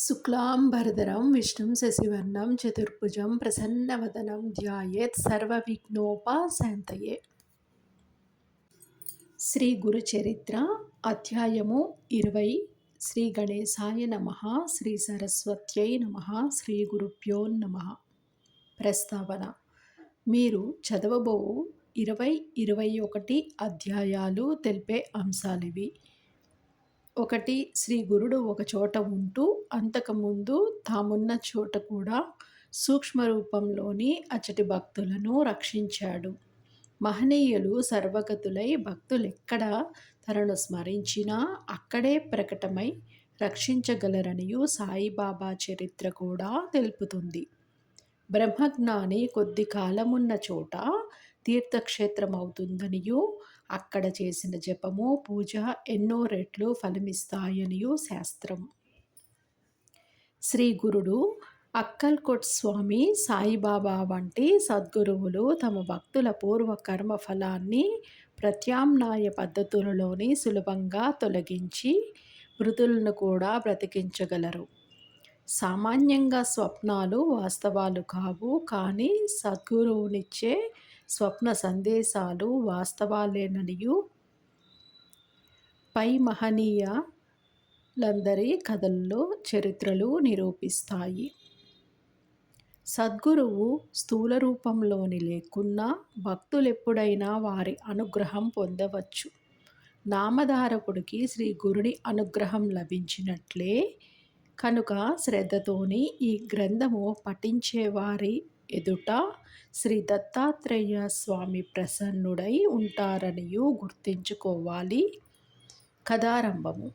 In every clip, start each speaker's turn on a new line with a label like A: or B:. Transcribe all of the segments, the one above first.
A: శుక్లాంబరధరం విష్ణుం శశివర్ణం చతుర్భుజం ప్రసన్నవదనం ధ్యాయేత్ సర్వవిఘ్నోపశాంతయే శ్రీ గురు చరిత్ర అధ్యాయము ఇరవై. శ్రీ గణేశాయ నమ శ్రీ సరస్వత్యై నమ శ్రీ గురుభ్యో నమ. ప్రస్తావన. మీరు చదవబో ఇరవై ఇరవై ఒకటి అధ్యాయాలు తెలిపే అంశాలివి. ఒకటి శ్రీ గురుడు ఒక చోట ఉంటూ అంతకుముందు తామున్న చోట కూడా సూక్ష్మ రూపంలోని అచటి భక్తులను రక్షించాడు. మహనీయులు సర్వగతులై భక్తులెక్కడ తనను స్మరించినా అక్కడే ప్రకటమై రక్షించగలరనియు సాయిబాబా చరిత్ర కూడా తెలుపుతుంది. బ్రహ్మజ్ఞాని కొద్ది కాలమున్న చోట తీర్థక్షేత్రమవుతుందనియు అక్కడ చేసిన జపము పూజ ఎన్నో రెట్లు ఫలమిస్తాయనియు శాస్త్రం. శ్రీ గురుడు అక్కల్కోట్ స్వామి సాయిబాబా వంటి సద్గురువులు తమ భక్తుల పూర్వ కర్మ ఫలాన్ని ప్రత్యామ్నాయ పద్ధతులలోని సులభంగా తొలగించి మృతులను కూడా బ్రతికించగలరు. సామాన్యంగా స్వప్నాలు వాస్తవాలు కావు కానీ సద్గురువునిచ్చే స్వప్న సందేశాలు వాస్తవాలేననియు పై మహనీయులందరి కథల్లో చరిత్రలు నిరూపిస్తాయి. సద్గురువు స్థూల రూపంలోని లేకున్నా భక్తులెప్పుడైనా వారి అనుగ్రహం పొందవచ్చు. నామధారకుడికి శ్రీ గురుని అనుగ్రహం లభించినట్లే కనుక శ్రద్ధతోని ఈ గ్రంథము పఠించేవారి ఎదుట శ్రీ దత్తాత్రేయ స్వామి ప్రసన్నుడై ఉంటారనియు గుర్తించుకోవాలి. కథారంభము.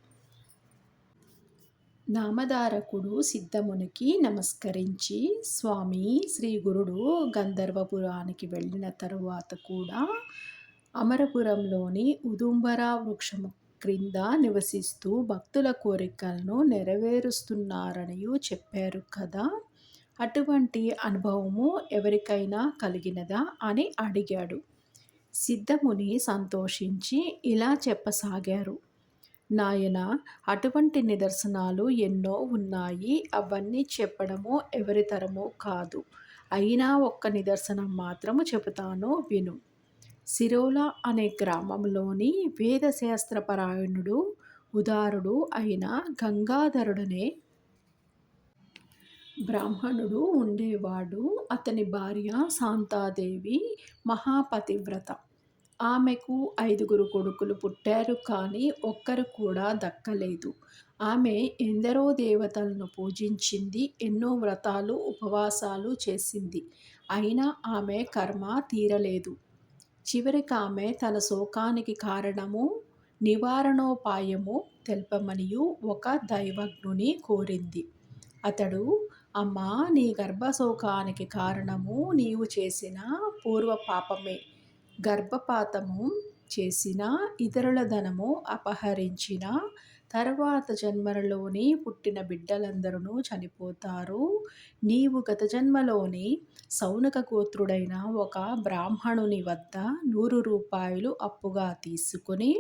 A: నామధారకుడు సిద్ధమునికి నమస్కరించి స్వామి శ్రీ గురుడు గంధర్వపురానికి వెళ్ళిన తరువాత కూడా అమరపురంలోని ఉదుంబర వృక్షము క్రింద నివసిస్తూ భక్తుల కోరికలను నెరవేరుస్తున్నారనియు చెప్పారు కదా. అటువంటి అనుభవము ఎవరికైనా కలిగినదా అని అడిగాడు. సిద్ధముని సంతోషించి ఇలా చెప్పసాగారు. నాయన అటువంటి నిదర్శనాలు ఎన్నో ఉన్నాయి. అవన్నీ చెప్పడము ఎవరితరమో కాదు. అయినా ఒక్క నిదర్శనం మాత్రము చెబుతాను విను. సిరోల అనే గ్రామంలోని వేదశాస్త్రపరాయణుడు ఉదారుడు అయిన గంగాధరుడనే బ్రాహ్మణుడు ఉండేవాడు. అతని భార్య శాంతాదేవి మహాపతివ్రత. ఆమెకు ఐదుగురు కొడుకులు పుట్టారు కానీ ఒక్కరు కూడా దక్కలేదు. ఆమె ఎందరో దేవతలను పూజించింది ఎన్నో వ్రతాలు ఉపవాసాలు చేసింది. అయినా ఆమె కర్మ తీరలేదు. చివరికి ఆమె తన శోకానికి కారణము నివారణోపాయము తెల్పమనియు ఒక దైవజ్ఞుని కోరింది. అతడు అమ్మా నీ గర్భశోకానికి కారణము నీవు చేసిన పూర్వ పాపమే గర్భపాతము చేసిన ఇతరుల ధనము అపహరించిన తర్వాత జన్మలలోని పుట్టిన బిడ్డలందరూ చనిపోతారు. నీవు గత జన్మలోని సౌనక గోత్రుడైన ఒక బ్రాహ్మణుని వద్ద నూరు రూపాయలు అప్పుగా తీసుకుని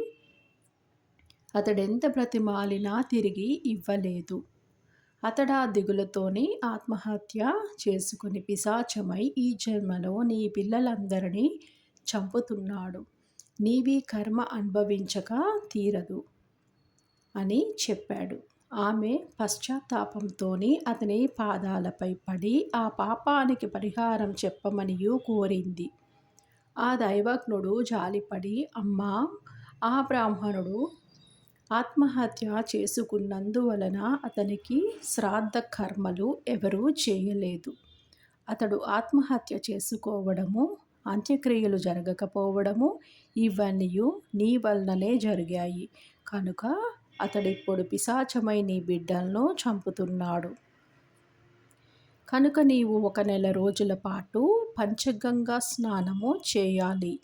A: అతడెంత బ్రతిమాలినా తిరిగి ఇవ్వలేదు. అతడా దిగులతోని ఆత్మహత్య చేసుకుని పిశాచమై ఈ జన్మలో నీ పిల్లలందరినీ చంపుతున్నాడు. నీవి కర్మ అనుభవించక తీరదు అని చెప్పాడు. ఆమె పశ్చాత్తాపంతోని అతని పాదాలపై పడి ఆ పాపానికి పరిహారం చెప్పమనియు కోరింది. ఆ దైవజ్ఞుడు జాలిపడి అమ్మా ఆ బ్రాహ్మణుడు ఆత్మహత్య చేసుకున్నందువలన అతనికి శ్రాద్ధ కర్మలు ఎవరూ చేయలేదు. అతడు ఆత్మహత్య చేసుకోవడము అంత్యక్రియలు జరగకపోవడము ఇవన్నీ నీ వలననే జరిగాయి. కనుక అతడిప్పుడు పిశాచమై నీ బిడ్డలను చంపుతున్నాడు. కనుక నీవు ఒక నెల రోజుల పాటు పంచగంగా స్నానము చేయాలి.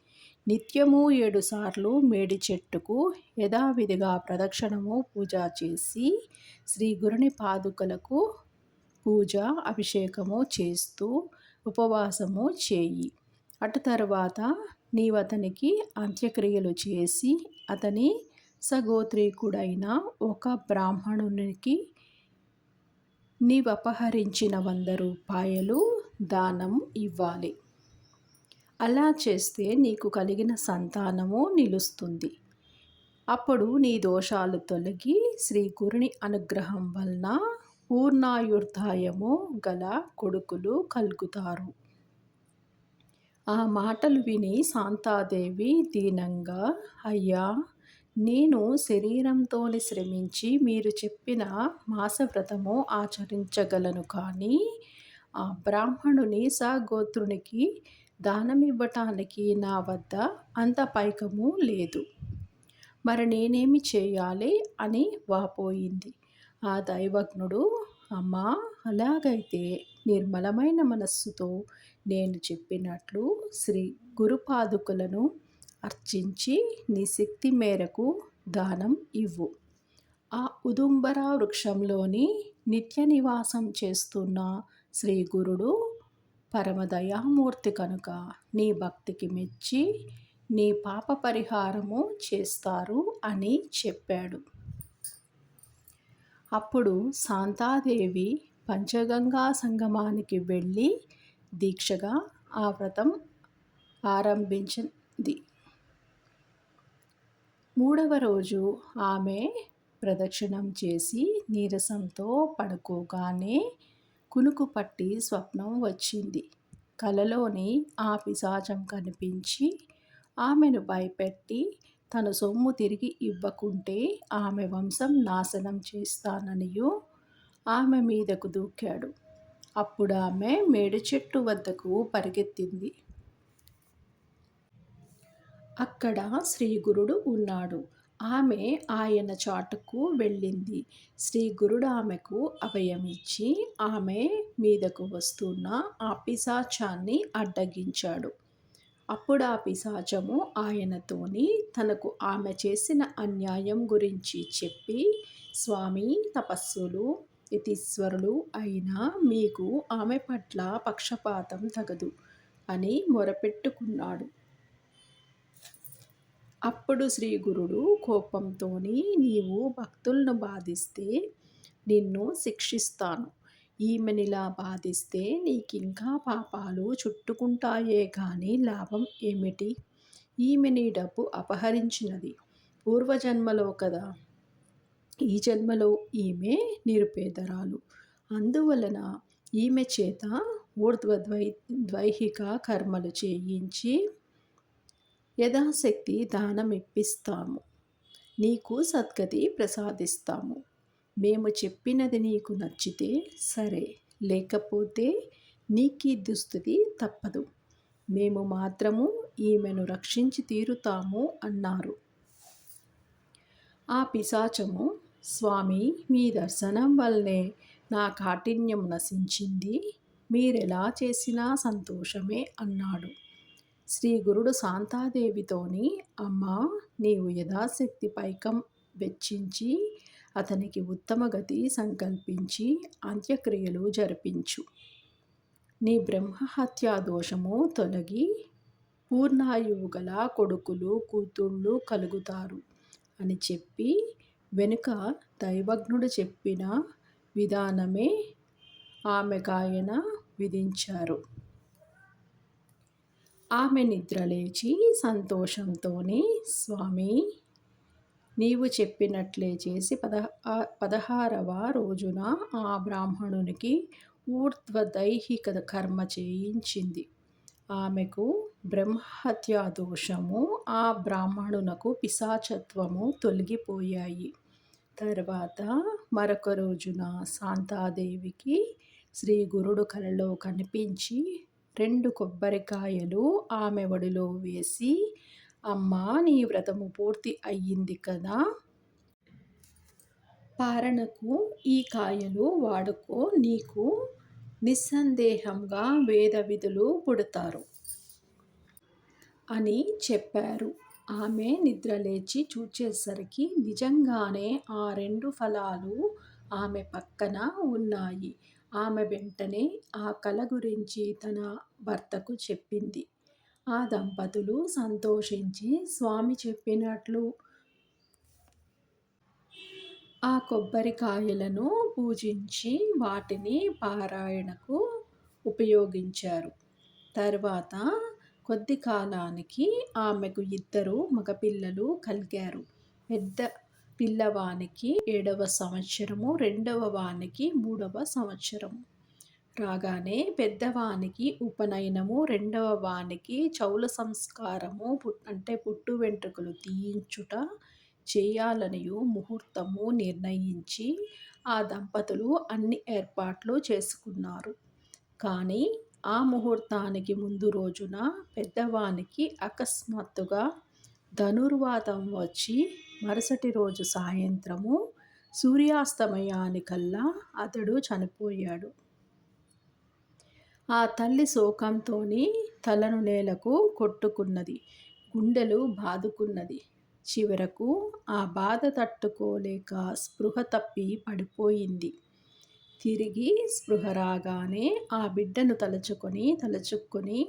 A: నిత్యము ఏడుసార్లు మేడి చెట్టుకు యథావిధిగా ప్రదక్షిణము పూజ చేసి శ్రీ గురుని పాదుకలకు పూజ అభిషేకము చేస్తూ ఉపవాసము చేయి. అటు తర్వాత నీవతనికి అంత్యక్రియలు చేసి అతని సగోత్రీకుడైన ఒక బ్రాహ్మణునికి నీవపహరించిన వంద రూపాయలు దానం ఇవ్వాలి. అలా చేస్తే నీకు కలిగిన సంతానము నిలుస్తుంది. అప్పుడు నీ దోషాలు తొలగి శ్రీ గురుని అనుగ్రహం వలన పూర్ణాయుర్ధాయము గల కొడుకులు కలుగుతారు. ఆ మాటలు విని శాంతాదేవి దీనంగా అయ్యా నేను శరీరంతోనే శ్రమించి మీరు చెప్పిన మాసవ్రతము ఆచరించగలను కానీ ఆ బ్రాహ్మణుని సగోత్రునికి దానమివ్వటానికి నా వద్ద అంత పైకము లేదు. మరి నేనేమి చేయాలి? అని వాపోయింది. ఆ దైవజ్ఞుడు అమ్మా అలాగైతే నిర్మలమైన మనస్సుతో నేను చెప్పినట్లు శ్రీ గురుపాదుకులను అర్చించి నీ శక్తి మేరకు దానం ఇవ్వు. ఆ ఉదుంబర వృక్షంలోని నిత్య నివాసం చేస్తున్న శ్రీ గురుడు పరమదయామూర్తి కనుక నీ భక్తికి మెచ్చి నీ పాప పరిహారము చేస్తారు అని చెప్పాడు. అప్పుడు శాంతాదేవి పంచగంగా సంగమానికి వెళ్ళి దీక్షగా ఆ వ్రతం ఆరంభించింది. మూడవ రోజు ఆమె ప్రదక్షిణం చేసి నీరసంతో పడుకోగానే కునుకు పట్టి స్వప్నం వచ్చింది. కలలోని ఆ పిశాచం కనిపించి ఆమెను భయపెట్టి తన సొమ్ము తిరిగి ఇవ్వకుంటే ఆమె వంశం నాశనం చేస్తాననియు ఆమె మీదకు దూకాడు. అప్పుడు ఆమె మేడి చెట్టు వద్దకు పరిగెత్తింది. అక్కడ శ్రీగురుడు ఉన్నాడు. ఆమె ఆయన చాటుకు వెళ్ళింది. శ్రీగురుడు ఆమెకు అభయమిచ్చి ఆమె మీదకు వస్తున్న ఆ పిశాచాన్ని అడ్డగించాడు. అప్పుడు ఆ పిశాచము ఆయనతోని తనకు ఆమె చేసిన అన్యాయం గురించి చెప్పి స్వామి తపస్సులు యతీశ్వరులు అయినా మీకు ఆమె పట్ల పక్షపాతం తగదు అని మొరపెట్టుకున్నాడు. అప్పుడు శ్రీ గురుడు కోపంతోని నీవు భక్తులను బాధిస్తే నిన్ను శిక్షిస్తాను. ఈమెనిలా బాధిస్తే నీకింకా పాపాలు చుట్టుకుంటాయే కానీ లాభం ఏమిటి? ఈమె నీ డబ్బు అపహరించినది. పూర్వజన్మలో కదా. ఈ జన్మలో ఈమె నిరుపేదరాలు. అందువలన ఈమె చేత ఊర్ధ్వద్వై ద్వైహిక కర్మలు చేయించి యథాశక్తి దానం ఇప్పిస్తాము నీకు సద్గతి ప్రసాదిస్తాము. మేము చెప్పినది నీకు నచ్చితే సరే లేకపోతే నీకీ దుస్థితి తప్పదు. మేము మాత్రము ఈమెను రక్షించి తీరుతాము అన్నారు. ఆ పిశాచము స్వామి మీ దర్శనం వల్లనే నా కాఠిన్యం నశించింది. మీరెలా చేసినా సంతోషమే అన్నాడు. శ్రీ గురుడు శాంతాదేవితోని అమ్మ నీవు యథాశక్తి పైకం వెచ్చించి అతనికి ఉత్తమ గతి సంకల్పించి అంత్యక్రియలు జరిపించు. నీ బ్రహ్మహత్యా దోషము తొలగి పూర్ణాయువు గల కొడుకులు కూతుళ్ళు కలుగుతారు అని చెప్పి వెనుక దైవజ్ఞుడు చెప్పిన విధానమే ఆమె గాయన విధించారు. ఆమె నిద్రలేచి సంతోషంతోనే స్వామి నీవు చెప్పినట్లే చేసి పద పదహారవ రోజున ఆ బ్రాహ్మణునికి ఊర్ధ్వదైహిక కర్మ చేయించింది. ఆమెకు బ్రహ్మహత్యా దోషము ఆ బ్రాహ్మణునకు పిశాచత్వము తొలగిపోయాయి. తర్వాత మరొక రోజున శాంతాదేవికి శ్రీ గురుడు కలలో కనిపించి రెండు కొబ్బరికాయలు ఆమె ఒడిలో వేసి అమ్మా నీ వ్రతము పూర్తి అయ్యింది కదా. పారణకు ఈ కాయలు వాడుకో నీకు నిస్సందేహంగా వేద విధులు పుడతారు అని చెప్పారు. ఆమె నిద్రలేచి చూచేసరికి నిజంగానే ఆ రెండు ఫలాలు ఆమె పక్కన ఉన్నాయి. ఆమె వెంటనే ఆ కళ గురించి తన భర్తకు చెప్పింది. ఆ దంపతులు సంతోషించి స్వామి చెప్పినట్లు. ఆ కొబ్బరికాయలను పూజించి వాటిని పారాయణకు ఉపయోగించారు. తర్వాత కొద్ది కాలానికి ఆమెకు ఇద్దరు మగపిల్లలు కలిగారు. పెద్ద పిల్లవానికి ఏడవ సంవత్సరము రెండవ వానికి మూడవ సంవత్సరము. కాగానే పెద్దవానికి ఉపనయనము రెండవ వానికి చౌల సంస్కారము అంటే పుట్టు వెంట్రుకలు తీయించుట చేయాలనియు ముహూర్తము నిర్ణయించి ఆ దంపతులు అన్ని ఏర్పాట్లు చేసుకున్నారు. కానీ ఆ ముహూర్తానికి ముందు రోజున పెద్దవానికి అకస్మాత్తుగా ధనుర్వాతం వచ్చి మరుసటి రోజు సాయంత్రము సూర్యాస్తమయానికల్లా అతడు చనిపోయాడు. ఆ తల్లి శోకంతోని తలను నేలకు కొట్టుకున్నది. గుండెలు బాదుకున్నది. చివరకు ఆ బాధ తట్టుకోలేక స్పృహ తప్పి పడిపోయింది. తిరిగి స్పృహ రాగానే ఆ బిడ్డను తలుచుకొని తలుచుకొని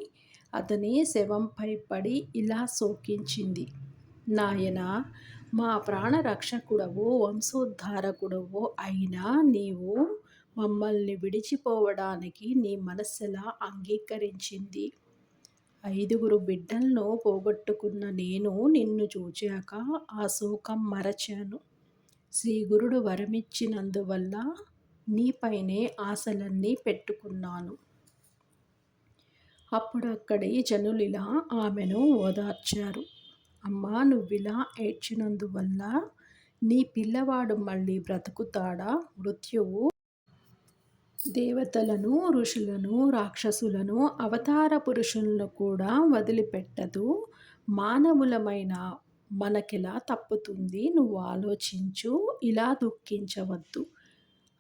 A: అతని శవంపై పడి ఇలా శోకించింది. నాయన మా ప్రాణరక్షకుడవో వంశోద్ధారకుడవో అయినా నీవు మమ్మల్ని విడిచిపోవడానికి నీ మనస్సెలా అంగీకరించింది? ఐదుగురు బిడ్డలను పోగొట్టుకున్న నేను నిన్ను చూచాక ఆ శోకం మరచాను. శ్రీగురుడు వరమిచ్చినందువల్ల నీపైనే ఆశలన్నీ పెట్టుకున్నాను. అప్పుడు అక్కడి జనులిలా ఆమెను ఓదార్చారు. అమ్మా నువ్విలా ఏడ్చినందువల్ల నీ పిల్లవాడు మళ్ళీ బ్రతుకుతాడా? మృత్యువు దేవతలను ఋషులను రాక్షసులను అవతార పురుషులను కూడా వదిలిపెట్టదు. మానవులమైన మనకెలా తప్పుతుంది? నువ్వు ఆలోచించు. ఇలా దుఃఖించవద్దు.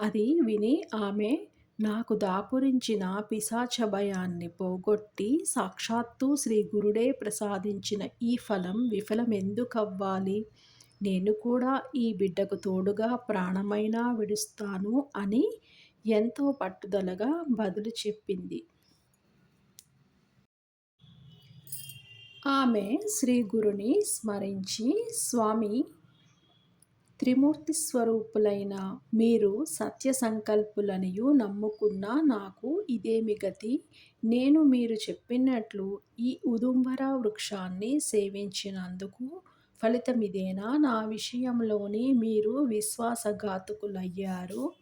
A: అది విని ఆమె నాకు దాపురించిన పిశాచ భయాన్ని పోగొట్టి సాక్షాత్తు శ్రీ గురుడే ప్రసాదించిన ఈ ఫలం విఫలం ఎందుకవ్వాలి? నేను కూడా ఈ బిడ్డకు తోడుగా ప్రాణమైనా విడుస్తాను అని ఎంతో పట్టుదలగా బదులు చెప్పింది. ఆమె శ్రీ గురుని స్మరించి స్వామి త్రిమూర్తి స్వరూపులైన మీరు సత్య సంకల్పులనియు నమ్ముకున్న నాకు ఇదేమి గతి? నేను మీరు చెప్పినట్లు ఈ ఉదుంబర వృక్షాన్ని సేవించినందుకు ఫలితమిదేనా? నా విషయంలోని మీరు విశ్వాసఘాతుకులయ్యారు.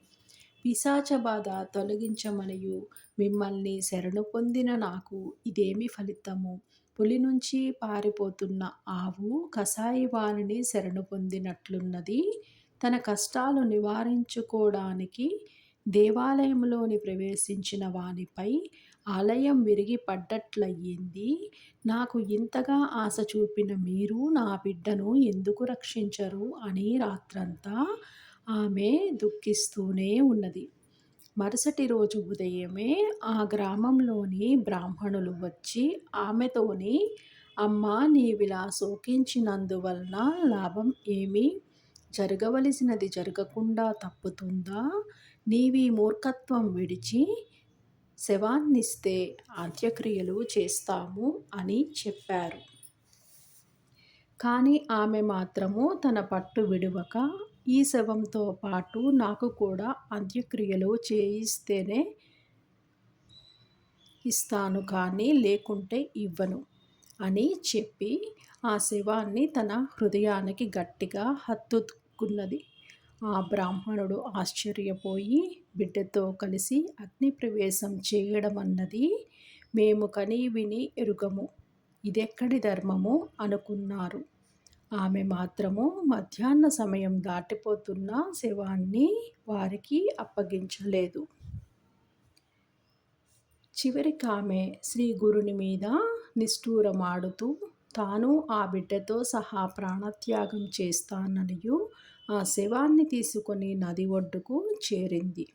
A: పిశాచ బాధ తొలగించమనియు. మిమ్మల్ని శరణు పొందిన నాకు ఇదేమి ఫలితము? పులి నుంచి పారిపోతున్న ఆవు కసాయి వాణిని శరణు పొందినట్లున్నది. తన కష్టాలు నివారించుకోవడానికి దేవాలయంలోని ప్రవేశించిన వానిపై ఆలయం విరిగి పడ్డట్లయ్యింది నాకు ఇంతగా ఆశ చూపిన మీరు నా బిడ్డను ఎందుకు రక్షించరు? అని రాత్రంతా ఆమె దుఃఖిస్తూనే ఉన్నది. మరుసటి రోజు ఉదయమే ఆ గ్రామంలోని బ్రాహ్మణులు వచ్చి ఆమెతోని అమ్మ నీవిలా శోకించినందువలన లాభం ఏమి? జరగవలసినది జరగకుండా తప్పుతుందా? నీవి మూర్ఖత్వం విడిచి శవాన్నిస్తే అంత్యక్రియలు చేస్తాము అని చెప్పారు. కానీ ఆమె మాత్రము తన పట్టు విడువక ఈ శవంతో పాటు నాకు కూడా అంత్యక్రియలు చేయిస్తేనే ఇస్తాను కానీ లేకుంటే ఇవ్వను అని చెప్పి ఆ శవాన్ని తన హృదయానికి గట్టిగా హత్తుకున్నది. ఆ బ్రాహ్మణుడు ఆశ్చర్యపోయి బిడ్డతో కలిసి అగ్ని ప్రవేశం చేయడం అన్నది మేము కనీ విని ఎరుగము. ఇదెక్కడి ధర్మము? అనుకున్నారు. ఆమె మాత్రము మధ్యాహ్న సమయం దాటిపోతున్న శవాన్ని వారికి అప్పగించలేదు. చివరికి ఆమె శ్రీ గురుని మీద నిష్ఠూరమాడుతూ తాను ఆ బిడ్డతో సహా ప్రాణత్యాగం చేస్తాననియు ఆ శవాన్ని తీసుకొని నది ఒడ్డుకు చేరింది.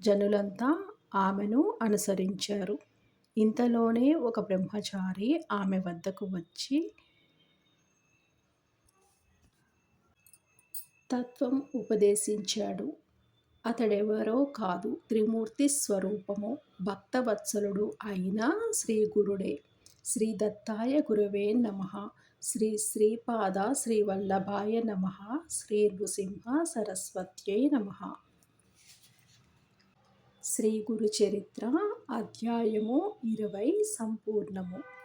A: జనులంతా ఆమెను అనుసరించారు. ఇంతలోనే ఒక బ్రహ్మచారి ఆమె వద్దకు వచ్చి తత్వం ఉపదేశించాడు. అతడెవరో కాదు త్రిమూర్తి స్వరూపము భక్తవత్సలుడు అయిన శ్రీ గురుడే శ్రీ దత్తాయ గురువే నమ. శ్రీ శ్రీపాద శ్రీ వల్లభాయ నమ. శ్రీ నృసింహ సరస్వత్యై నమ. శ్రీ గురు చరిత్ర అధ్యాయము ఇరవై సంపూర్ణము.